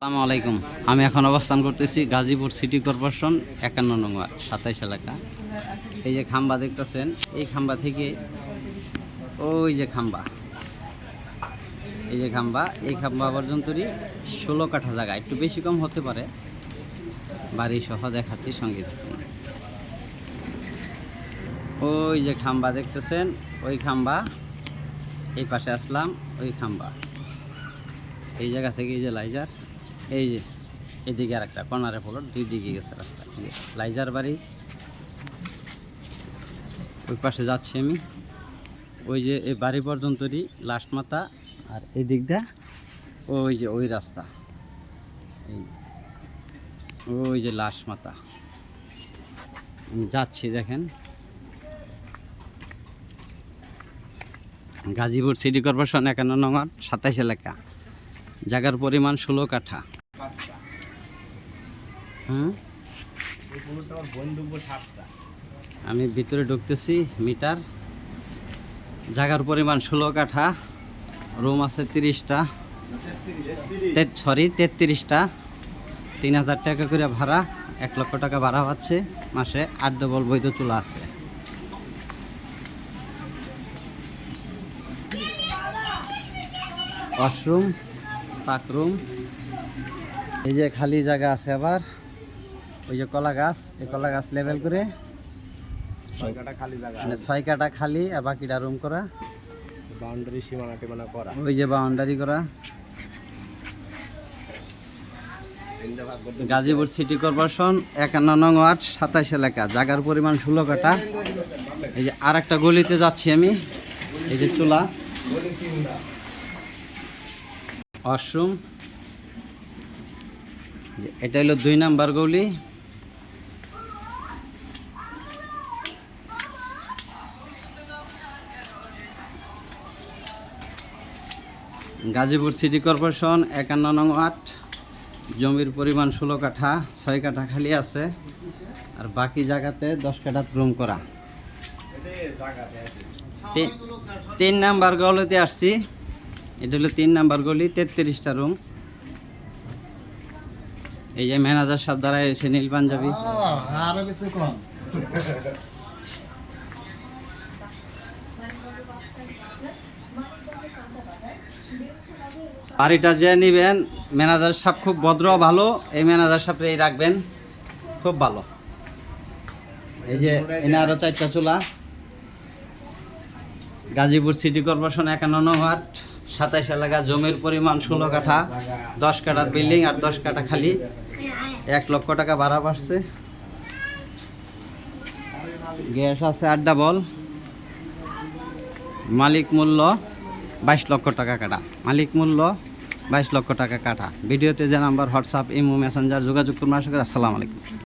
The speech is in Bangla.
আসসালামু আলাইকুম। আমি এখন অবস্থান করতেছি গাজীপুর সিটি কর্পোরেশন একান্ন নং ওয়ার্ড সাতাইশ এলাকা। এই যে খাম্বা দেখতেছেন, এই খাম্বা থেকে ওই যে খাম্বা। এই যে খাম্বা, এই খাম্বা পর্যন্তই ষোলো কাঠা জায়গা, একটু বেশি কম হতে পারে। বাড়ি সহ দেখাচ্ছি, সঙ্গে ওই যে খাম্বা দেখতেছেন, ওই খাম্বা, এই পাশে আসলাম, ওই খাম্বা। এই জায়গা থেকে এই যে লাইজার এই যে, এদিকে আর একটা কর্নারে প্লট দুই দিকে গেছে রাস্তা লাইজার বাড়ি। ওই পাশে যাচ্ছি আমি। ওই যে এই বাড়ি পর্যন্তই লাস্ট মাথা, আর এই দিকটা ওই যে ওই রাস্তা। এই ওই যে লাস্ট মাথা। যাচ্ছি, দেখেন। গাজীপুর সিটি কর্পোরেশন একান্ন নম্বর সাতাইশ এলাকা। জায়গার পরিমাণ ষোলো কাঠা। হুম আমি ভিতরে ঢুকতেছি, মিটার। জায়গার পরিমাণ ষোলো কাঠা, রুম আছে তিরিশটা। সরি তেত্রিশটা। তিন হাজার টাকা করে ভাড়া, এক লক্ষ টাকা ভাড়া হচ্ছে। মাসে আট ডবল বৈধ চুলা আছে। ওয়াশরুম পাকরুম এই যে খালি জায়গা আছে আবার ওই যে কলা গাছ এই কলা গাছ লেভেল করে। মানে ছয় কাটা খালি আর বাকিটা রুম করা। বাউন্ডারি সীমানা টিমানা করা। ওই যে বাউন্ডারি করা। গাজীপুর সিটি কর্পোরেশন একান্ন নং ওয়ার্ড সাতাইশ এলাকা। জায়গার পরিমাণ ষোলো কাটা এই যে আর একটা গলিতে যাচ্ছি আমি। এই যে চুলা। ওয়াশরুম এটা হলো দুই নাম্বার গলি। গাজীপুর সিটি কর্পোরেশন একান্ন নং ওয়ার্ড। জমির পরিমাণ ষোলো কাঠা, ছয় কাঠা খালি আছে। আর বাকি জায়গাতে দশ কাঠা রুম করা। তিন নাম্বার গলিতে আসছি। এটা হলো তিন নাম্বার গলি তেত্রিশটা রুম এই যে ম্যানেজার সাহেব দ্বারা এসে নীল পাঞ্জাবি। আরও কিছু কম বাড়িটা যে নিবেন ম্যানেজার সাহেব খুব ভদ্র ভালো। এই ম্যানেজার সাহেব রাখবেন খুব ভালো। এই যে এনে আরও চারটা চুলা। গাজীপুর সিটি কর্পোরেশন একান্ন ওয়ার্ড। সাতাইশ এলাকা জমির পরিমাণ ষোলো কাঠা, দশ কাঠা বিল্ডিং আর দশ কাঠা খালি। এক লক্ষ টাকা ভাড়া বাড়ছে। গ্যাস আছে আড্ডা বল মালিক মূল্য বাইশ লক্ষ টাকা কাটা মালিক মূল্য বাইশ লক্ষ টাকা কাটা ভিডিওতে যে নাম্বার, হোয়াটসঅ্যাপ, ইমো, মেসেঞ্জার যোগাযোগ করুন। করি আসসালামু আলাইকুম।